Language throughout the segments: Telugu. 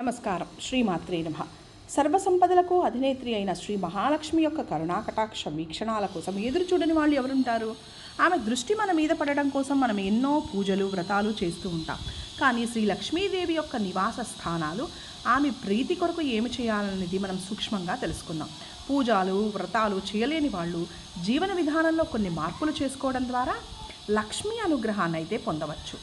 నమస్కారం. శ్రీమాత్రే నమ. సర్వసంపదలకు అధినేత్రి అయిన శ్రీ మహాలక్ష్మి యొక్క కరుణాకటాక్ష వీక్షణాల కోసం ఎదురు చూడని వాళ్ళు ఎవరుంటారు? ఆమె దృష్టి మన మీద పడడం కోసం మనం ఎన్నో పూజలు వ్రతాలు చేస్తూ ఉంటాం. కానీ శ్రీ లక్ష్మీదేవి యొక్క నివాస స్థానాలు ఆమె ప్రీతి కొరకు ఏమి చేయాలనేది మనం సూక్ష్మంగా తెలుసుకుందాం. పూజలు వ్రతాలు చేయలేని వాళ్ళు జీవన విధానంలో కొన్ని మార్పులు చేసుకోవడం ద్వారా లక్ష్మీ అనుగ్రహాన్ని అయితే పొందవచ్చు.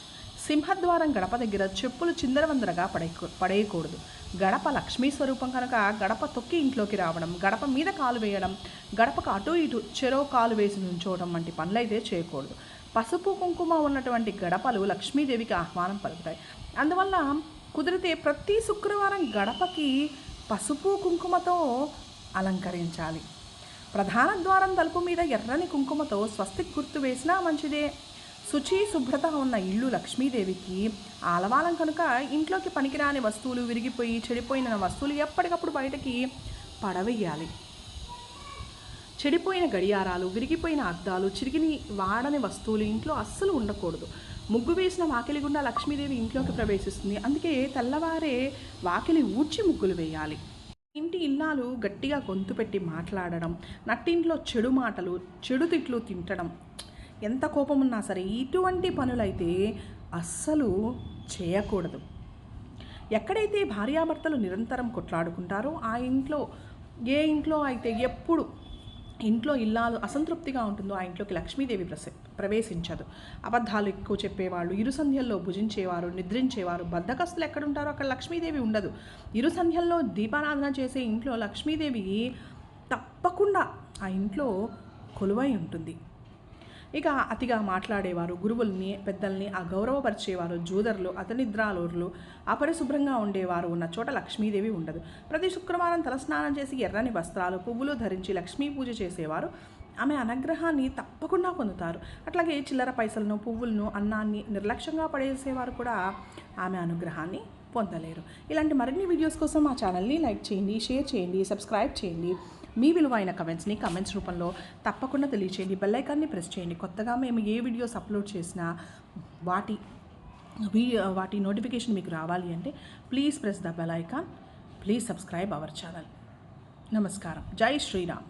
సింహద్వారం గడప దగ్గర చెప్పులు చిందరవందరగా పడే పడేయకూడదు. గడప లక్ష్మీ స్వరూపం కనుక గడప తొక్కి ఇంట్లోకి రావడం గడప మీద కాలు వేయడం గడపకు అటు ఇటు చెరో కాలు వేసి నుంచోవడం వంటి పనులైతే చేయకూడదు. పసుపు కుంకుమ ఉన్నటువంటి గడపలు లక్ష్మీదేవికి ఆహ్వానం పలుకుతాయి. అందువల్ల కుదిరితే ప్రతి శుక్రవారం గడపకి పసుపు కుంకుమతో అలంకరించాలి. ప్రధాన ద్వారం తలుపు మీద ఎర్రని కుంకుమతో స్వస్తిక్ గుర్తు వేసినా మంచిదే. శుచి శుభ్రత ఉన్న ఇల్లు లక్ష్మీదేవికి ఆలవాలం కనుక ఇంట్లోకి పనికిరాని వస్తువులు విరిగిపోయి చెడిపోయిన వస్తువులు ఎప్పటికప్పుడు బయటకి పడవేయాలి. చెడిపోయిన గడియారాలు విరిగిపోయిన అద్దాలు చిరిగిని వాడని వస్తువులు ఇంట్లో అస్సలు ఉండకూడదు. ముగ్గు వేసిన వాకిలి గుండా లక్ష్మీదేవి ఇంట్లోకి ప్రవేశిస్తుంది. అందుకే తెల్లవారే వాకిలి ఊడ్చి ముగ్గులు వేయాలి. ఇంటి ఇల్లాలు గట్టిగా గొంతు పెట్టి మాట్లాడడం నట్టింట్లో చెడు మాటలు చెడు తిట్లు తింటడం ఎంత కోపం ఉన్నా సరే ఇటువంటి పనులైతే అస్సలు చేయకూడదు. ఎక్కడైతే భార్యాభర్తలు నిరంతరం కొట్లాడుకుంటారో ఆ ఇంట్లో ఏ ఇంట్లో అయితే ఎప్పుడు ఇంట్లో ఇల్లాలు అసంతృప్తిగా ఉంటుందో ఆ ఇంట్లోకి లక్ష్మీదేవి ప్రస ప్రవేశించదు. అబద్ధాలు ఎక్కువ చెప్పేవాళ్ళు ఇరు సంధ్యల్లో భుజించేవారు నిద్రించేవారు బద్ధకస్తులు ఎక్కడుంటారో అక్కడ లక్ష్మీదేవి ఉండదు. ఇరు సంధ్యల్లో దీపారాధన చేసే ఇంట్లో లక్ష్మీదేవి తప్పకుండా ఆ ఇంట్లో కొలువై ఉంటుంది. ఇక అతిగా మాట్లాడేవారు గురువుల్ని పెద్దల్ని అగౌరవపరిచేవారు జూదర్లు అతనిద్రాలోర్లు అపరిశుభ్రంగా ఉండేవారు ఉన్న చోట లక్ష్మీదేవి ఉండదు. ప్రతి శుక్రవారం తలస్నానం చేసి ఎర్రని వస్త్రాలు పువ్వులు ధరించి లక్ష్మీ పూజ చేసేవారు. ఆమె అనుగ్రహాన్ని తప్పకుండా పొందుతారు. అట్లాగే చిల్లర పైసలను పువ్వులను అన్నాన్ని నిర్లక్ష్యంగా పడేసేవారు కూడా ఆమె అనుగ్రహాన్ని పొందలేరు. ఇలాంటి మరిన్ని వీడియోస్ కోసం మా ఛానల్ని లైక్ చేయండి షేర్ చేయండి సబ్స్క్రైబ్ చేయండి. మీ విలువైన కమెంట్స్ని కమెంట్స్ రూపంలో తప్పకుండా తెలియచేయండి. బెల్ ఐకాన్ని ప్రెస్ చేయండి. కొత్తగా మేము ఏ వీడియోస్ అప్లోడ్ చేసినా వాటి వాటి నోటిఫికేషన్ మీకు రావాలి అంటే please press the bell icon please subscribe our channel నమస్కారం. జై శ్రీరామ్.